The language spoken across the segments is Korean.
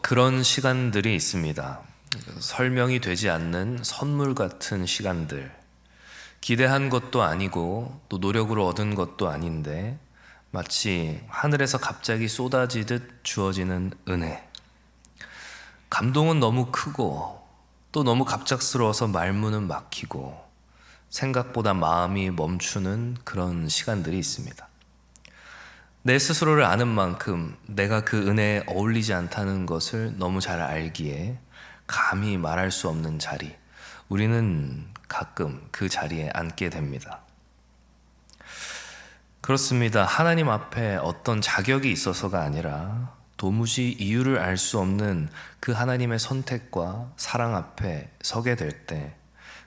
그런 시간들이 있습니다. 설명이 되지 않는 선물 같은 시간들. 기대한 것도 아니고 또 노력으로 얻은 것도 아닌데 마치 하늘에서 갑자기 쏟아지듯 주어지는 은혜. 감동은 너무 크고 또 너무 갑작스러워서 말문은 막히고 생각보다 마음이 멈추는 그런 시간들이 있습니다. 내 스스로를 아는 만큼 내가 그 은혜에 어울리지 않다는 것을 너무 잘 알기에 감히 말할 수 없는 자리. 우리는 가끔 그 자리에 앉게 됩니다. 그렇습니다. 하나님 앞에 어떤 자격이 있어서가 아니라 도무지 이유를 알 수 없는 그 하나님의 선택과 사랑 앞에 서게 될 때,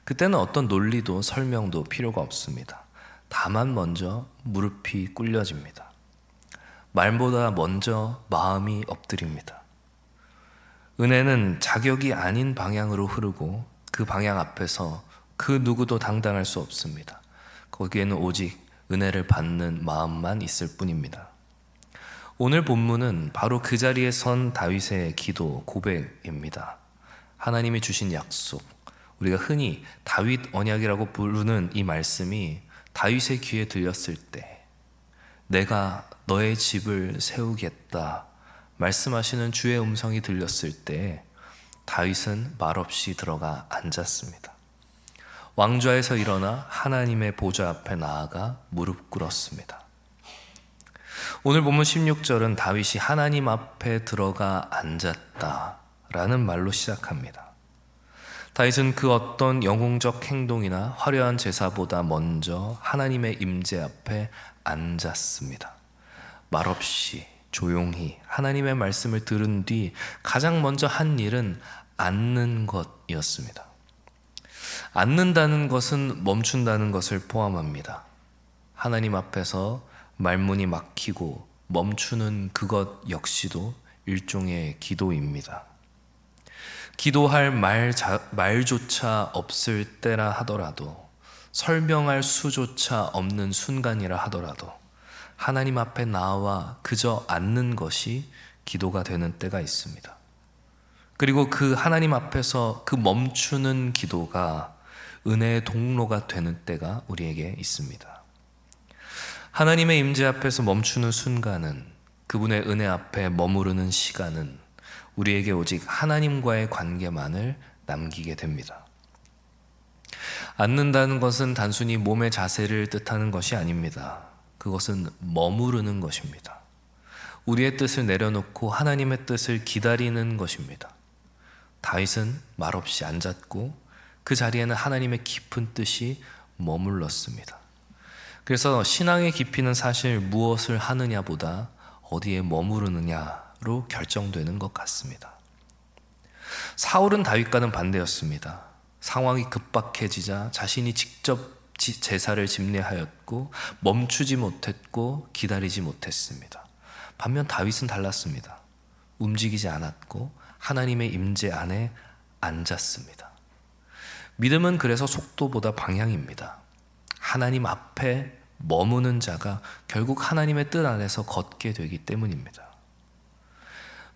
그때는 어떤 논리도 설명도 필요가 없습니다. 다만 먼저 무릎이 꿇려집니다. 말보다 먼저 마음이 엎드립니다. 은혜는 자격이 아닌 방향으로 흐르고 그 방향 앞에서 그 누구도 당당할 수 없습니다. 거기에는 오직 은혜를 받는 마음만 있을 뿐입니다. 오늘 본문은 바로 그 자리에 선 다윗의 기도 고백입니다. 하나님이 주신 약속, 우리가 흔히 다윗 언약이라고 부르는 이 말씀이 다윗의 귀에 들렸을 때 내가 너의 집을 세우겠다 말씀하시는 주의 음성이 들렸을 때 다윗은 말없이 들어가 앉았습니다. 왕좌에서 일어나 하나님의 보좌 앞에 나아가 무릎 꿇었습니다. 오늘 본문 16절은 다윗이 하나님 앞에 들어가 앉았다라는 말로 시작합니다. 다윗은 그 어떤 영웅적 행동이나 화려한 제사보다 먼저 하나님의 임재 앞에 앉았습니다. 말없이 조용히 하나님의 말씀을 들은 뒤 가장 먼저 한 일은 앉는 것이었습니다. 앉는다는 것은 멈춘다는 것을 포함합니다. 하나님 앞에서 말문이 막히고 멈추는 그것 역시도 일종의 기도입니다. 기도할 말 자, 말조차 없을 때라 하더라도 설명할 수조차 없는 순간이라 하더라도 하나님 앞에 나와 그저 앉는 것이 기도가 되는 때가 있습니다. 그리고 그 하나님 앞에서 그 멈추는 기도가 은혜의 동로가 되는 때가 우리에게 있습니다. 하나님의 임재 앞에서 멈추는 순간은 그분의 은혜 앞에 머무르는 시간은 우리에게 오직 하나님과의 관계만을 남기게 됩니다. 앉는다는 것은 단순히 몸의 자세를 뜻하는 것이 아닙니다. 그것은 머무르는 것입니다. 우리의 뜻을 내려놓고 하나님의 뜻을 기다리는 것입니다. 다윗은 말없이 앉았고 그 자리에는 하나님의 깊은 뜻이 머물렀습니다. 그래서 신앙의 깊이는 사실 무엇을 하느냐보다 어디에 머무르느냐 로 결정되는 것 같습니다. 사울은 다윗과는 반대였습니다. 상황이 급박해지자 자신이 직접 제사를 집례하였고 멈추지 못했고 기다리지 못했습니다. 반면 다윗은 달랐습니다. 움직이지 않았고 하나님의 임재 안에 앉았습니다. 믿음은 그래서 속도보다 방향입니다. 하나님 앞에 머무는 자가 결국 하나님의 뜻 안에서 걷게 되기 때문입니다.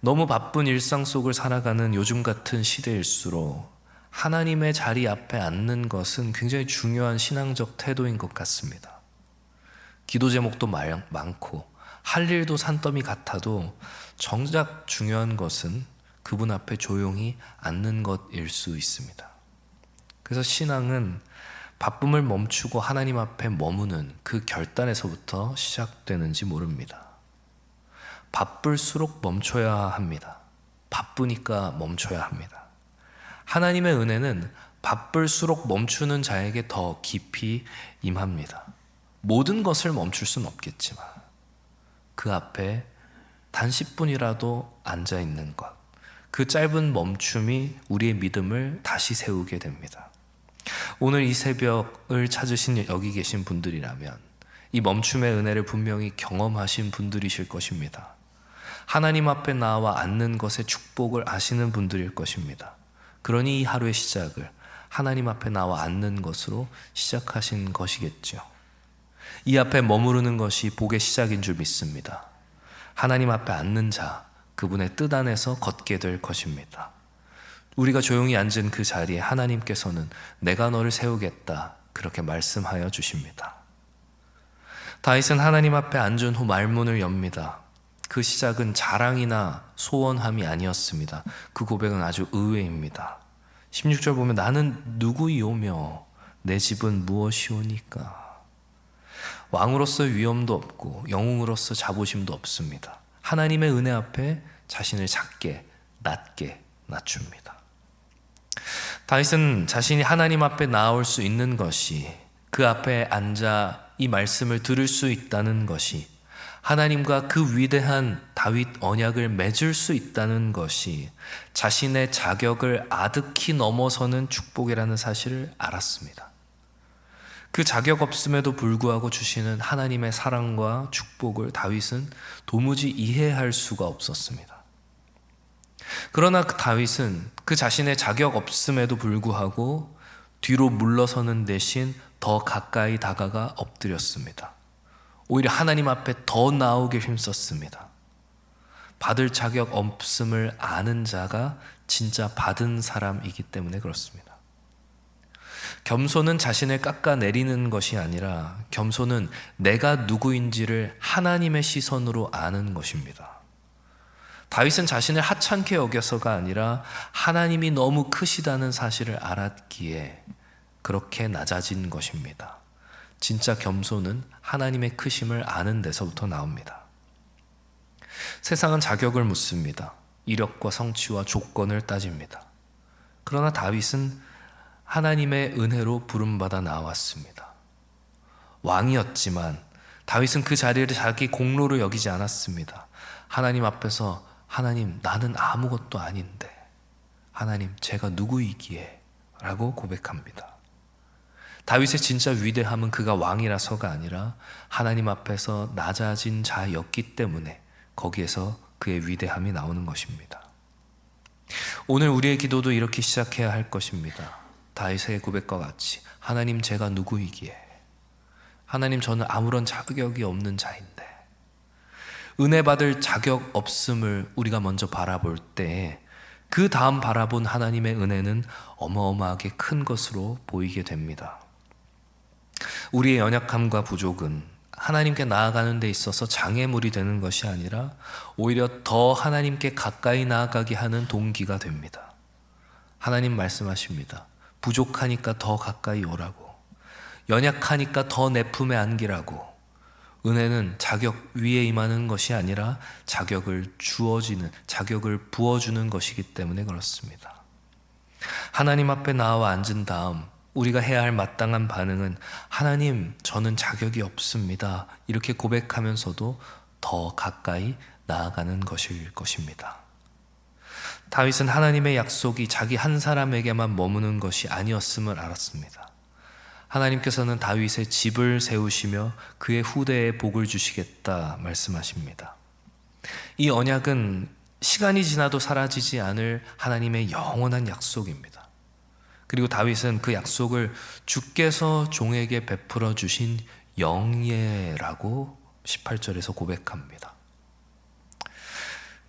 너무 바쁜 일상 속을 살아가는 요즘 같은 시대일수록 하나님의 자리 앞에 앉는 것은 굉장히 중요한 신앙적 태도인 것 같습니다. 기도 제목도 많고 할 일도 산더미 같아도 정작 중요한 것은 그분 앞에 조용히 앉는 것일 수 있습니다. 그래서 신앙은 바쁨을 멈추고 하나님 앞에 머무는 그 결단에서부터 시작되는지 모릅니다. 바쁠수록 멈춰야 합니다. 바쁘니까 멈춰야 합니다. 하나님의 은혜는 바쁠수록 멈추는 자에게 더 깊이 임합니다. 모든 것을 멈출 수는 없겠지만 그 앞에 단 10분이라도 앉아 있는 것, 그 짧은 멈춤이 우리의 믿음을 다시 세우게 됩니다. 오늘 이 새벽을 찾으신 여기 계신 분들이라면 이 멈춤의 은혜를 분명히 경험하신 분들이실 것입니다. 하나님 앞에 나와 앉는 것의 축복을 아시는 분들일 것입니다. 그러니 이 하루의 시작을 하나님 앞에 나와 앉는 것으로 시작하신 것이겠죠. 이 앞에 머무르는 것이 복의 시작인 줄 믿습니다. 하나님 앞에 앉는 자, 그분의 뜻 안에서 걷게 될 것입니다. 우리가 조용히 앉은 그 자리에 하나님께서는 내가 너를 세우겠다 그렇게 말씀하여 주십니다. 다윗은 하나님 앞에 앉은 후 말문을 엽니다. 그 시작은 자랑이나 소원함이 아니었습니다. 그 고백은 아주 의외입니다. 16절 보면 나는 누구이오며 내 집은 무엇이오니까. 왕으로서 위엄도 없고 영웅으로서 자부심도 없습니다. 하나님의 은혜 앞에 자신을 작게 낮게 낮춥니다. 다윗은 자신이 하나님 앞에 나올 수 있는 것이 그 앞에 앉아 이 말씀을 들을 수 있다는 것이 하나님과 그 위대한 다윗 언약을 맺을 수 있다는 것이 자신의 자격을 아득히 넘어서는 축복이라는 사실을 알았습니다. 그 자격 없음에도 불구하고 주시는 하나님의 사랑과 축복을 다윗은 도무지 이해할 수가 없었습니다. 그러나 그 다윗은 그 자신의 자격 없음에도 불구하고 뒤로 물러서는 대신 더 가까이 다가가 엎드렸습니다. 오히려 하나님 앞에 더 나오게 힘썼습니다. 받을 자격 없음을 아는 자가 진짜 받은 사람이기 때문에 그렇습니다. 겸손은 자신을 깎아내리는 것이 아니라 겸손은 내가 누구인지를 하나님의 시선으로 아는 것입니다. 다윗은 자신을 하찮게 여겨서가 아니라 하나님이 너무 크시다는 사실을 알았기에 그렇게 낮아진 것입니다. 진짜 겸손은 하나님의 크심을 아는 데서부터 나옵니다. 세상은 자격을 묻습니다. 이력과 성취와 조건을 따집니다. 그러나 다윗은 하나님의 은혜로 부름받아 나왔습니다. 왕이었지만 다윗은 그 자리를 자기 공로로 여기지 않았습니다. 하나님 앞에서 하나님 나는 아무것도 아닌데 하나님 제가 누구이기에 라고 고백합니다. 다윗의 진짜 위대함은 그가 왕이라서가 아니라 하나님 앞에서 낮아진 자였기 때문에 거기에서 그의 위대함이 나오는 것입니다. 오늘 우리의 기도도 이렇게 시작해야 할 것입니다. 다윗의 고백과 같이 하나님 제가 누구이기에 하나님 저는 아무런 자격이 없는 자인데 은혜 받을 자격 없음을 우리가 먼저 바라볼 때그 다음 바라본 하나님의 은혜는 어마어마하게 큰 것으로 보이게 됩니다. 우리의 연약함과 부족은 하나님께 나아가는 데 있어서 장애물이 되는 것이 아니라 오히려 더 하나님께 가까이 나아가게 하는 동기가 됩니다. 하나님 말씀하십니다. 부족하니까 더 가까이 오라고. 연약하니까 더 내 품에 안기라고. 은혜는 자격 위에 임하는 것이 아니라 자격을 주어지는, 자격을 부어주는 것이기 때문에 그렇습니다. 하나님 앞에 나와 앉은 다음 우리가 해야 할 마땅한 반응은 하나님, 저는 자격이 없습니다. 이렇게 고백하면서도 더 가까이 나아가는 것일 것입니다. 다윗은 하나님의 약속이 자기 한 사람에게만 머무는 것이 아니었음을 알았습니다. 하나님께서는 다윗의 집을 세우시며 그의 후대에 복을 주시겠다 말씀하십니다. 이 언약은 시간이 지나도 사라지지 않을 하나님의 영원한 약속입니다. 그리고 다윗은 그 약속을 주께서 종에게 베풀어 주신 영예라고 18절에서 고백합니다.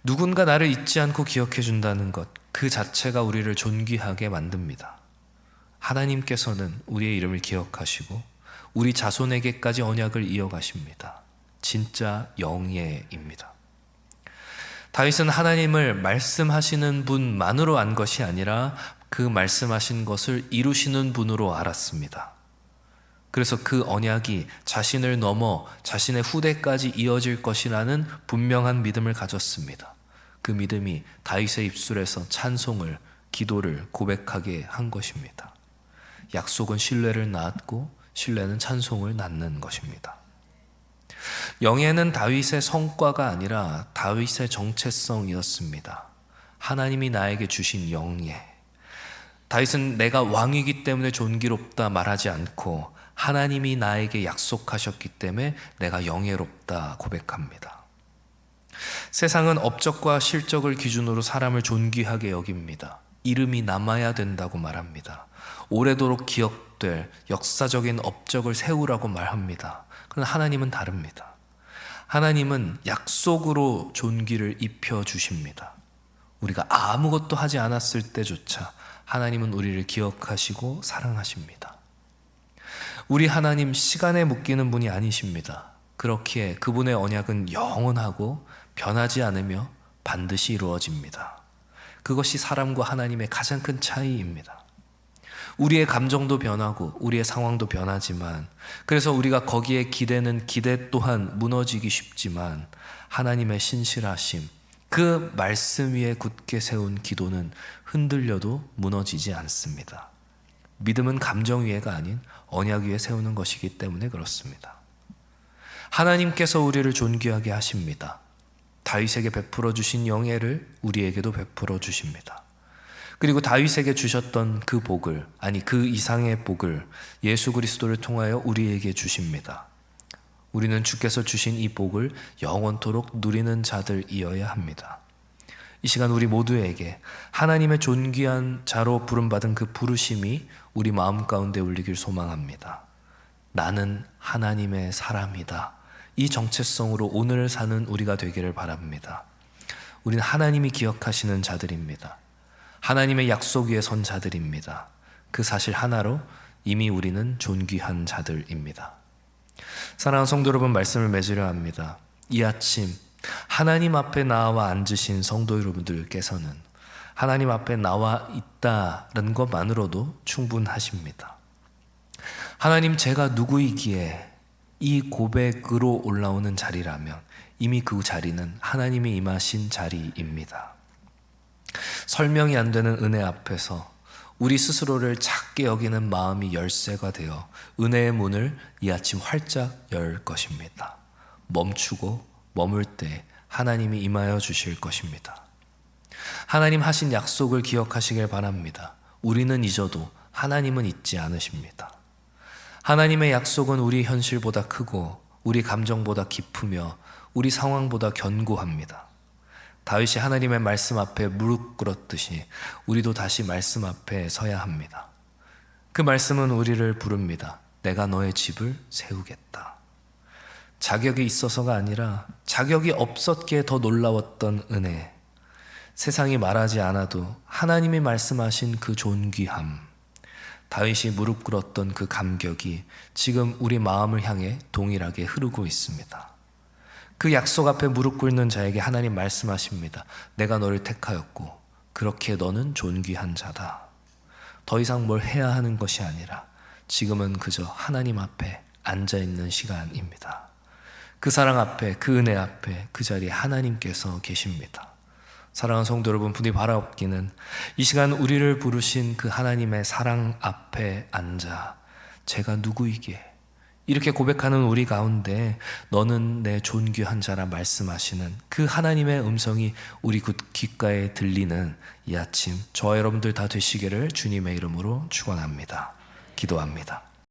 누군가 나를 잊지 않고 기억해 준다는 것, 그 자체가 우리를 존귀하게 만듭니다. 하나님께서는 우리의 이름을 기억하시고 우리 자손에게까지 언약을 이어가십니다. 진짜 영예입니다. 다윗은 하나님을 말씀하시는 분만으로 안 것이 아니라 그 말씀하신 것을 이루시는 분으로 알았습니다. 그래서 그 언약이 자신을 넘어 자신의 후대까지 이어질 것이라는 분명한 믿음을 가졌습니다. 그 믿음이 다윗의 입술에서 찬송을, 기도를 고백하게 한 것입니다. 약속은 신뢰를 낳았고 신뢰는 찬송을 낳는 것입니다. 영예는 다윗의 성과가 아니라 다윗의 정체성이었습니다. 하나님이 나에게 주신 영예. 다윗은 내가 왕이기 때문에 존귀롭다 말하지 않고 하나님이 나에게 약속하셨기 때문에 내가 영예롭다 고백합니다. 세상은 업적과 실적을 기준으로 사람을 존귀하게 여깁니다. 이름이 남아야 된다고 말합니다. 오래도록 기억될 역사적인 업적을 세우라고 말합니다. 그러나 하나님은 다릅니다. 하나님은 약속으로 존귀를 입혀 주십니다. 우리가 아무것도 하지 않았을 때조차 하나님은 우리를 기억하시고 사랑하십니다. 우리 하나님 시간에 묶이는 분이 아니십니다. 그렇기에 그분의 언약은 영원하고 변하지 않으며 반드시 이루어집니다. 그것이 사람과 하나님의 가장 큰 차이입니다. 우리의 감정도 변하고 우리의 상황도 변하지만 그래서 우리가 거기에 기대는 기대 또한 무너지기 쉽지만 하나님의 신실하심 그 말씀 위에 굳게 세운 기도는 흔들려도 무너지지 않습니다. 믿음은 감정 위에가 아닌 언약 위에 세우는 것이기 때문에 그렇습니다. 하나님께서 우리를 존귀하게 하십니다. 다윗에게 베풀어 주신 영예를 우리에게도 베풀어 주십니다. 그리고 다윗에게 주셨던 그 복을 아니 그 이상의 복을 예수 그리스도를 통하여 우리에게 주십니다. 우리는 주께서 주신 이 복을 영원토록 누리는 자들이어야 합니다. 이 시간 우리 모두에게 하나님의 존귀한 자로 부름받은 그 부르심이 우리 마음 가운데 울리길 소망합니다. 나는 하나님의 사람이다. 이 정체성으로 오늘을 사는 우리가 되기를 바랍니다. 우리는 하나님이 기억하시는 자들입니다. 하나님의 약속 위에 선 자들입니다. 그 사실 하나로 이미 우리는 존귀한 자들입니다. 사랑하는 성도 여러분 말씀을 맺으려 합니다. 이 아침 하나님 앞에 나와 앉으신 성도 여러분들께서는 하나님 앞에 나와 있다는 것만으로도 충분하십니다. 하나님 제가 누구이기에 이 고백으로 올라오는 자리라면 이미 그 자리는 하나님이 임하신 자리입니다. 설명이 안 되는 은혜 앞에서 우리 스스로를 작게 여기는 마음이 열쇠가 되어 은혜의 문을 이 아침 활짝 열 것입니다. 멈추고 머물 때 하나님이 임하여 주실 것입니다. 하나님 하신 약속을 기억하시길 바랍니다. 우리는 잊어도 하나님은 잊지 않으십니다. 하나님의 약속은 우리 현실보다 크고 우리 감정보다 깊으며 우리 상황보다 견고합니다. 다윗이 하나님의 말씀 앞에 무릎 꿇었듯이 우리도 다시 말씀 앞에 서야 합니다. 그 말씀은 우리를 부릅니다. 내가 너의 집을 세우겠다. 자격이 있어서가 아니라 자격이 없었기에 더 놀라웠던 은혜. 세상이 말하지 않아도 하나님이 말씀하신 그 존귀함. 다윗이 무릎 꿇었던 그 감격이 지금 우리 마음을 향해 동일하게 흐르고 있습니다. 그 약속 앞에 무릎 꿇는 자에게 하나님 말씀하십니다. 내가 너를 택하였고 그렇게 너는 존귀한 자다. 더 이상 뭘 해야 하는 것이 아니라 지금은 그저 하나님 앞에 앉아 있는 시간입니다. 그 사랑 앞에 그 은혜 앞에 그 자리에 하나님께서 계십니다. 사랑하는 성도 여러분, 분이 바라옵기는 이 시간 우리를 부르신 그 하나님의 사랑 앞에 앉아 제가 누구이기에 이렇게 고백하는 우리 가운데 너는 내 존귀한 자라 말씀하시는 그 하나님의 음성이 우리 귓가에 들리는 이 아침 저와 여러분들 다 되시기를 주님의 이름으로 축원합니다. 기도합니다.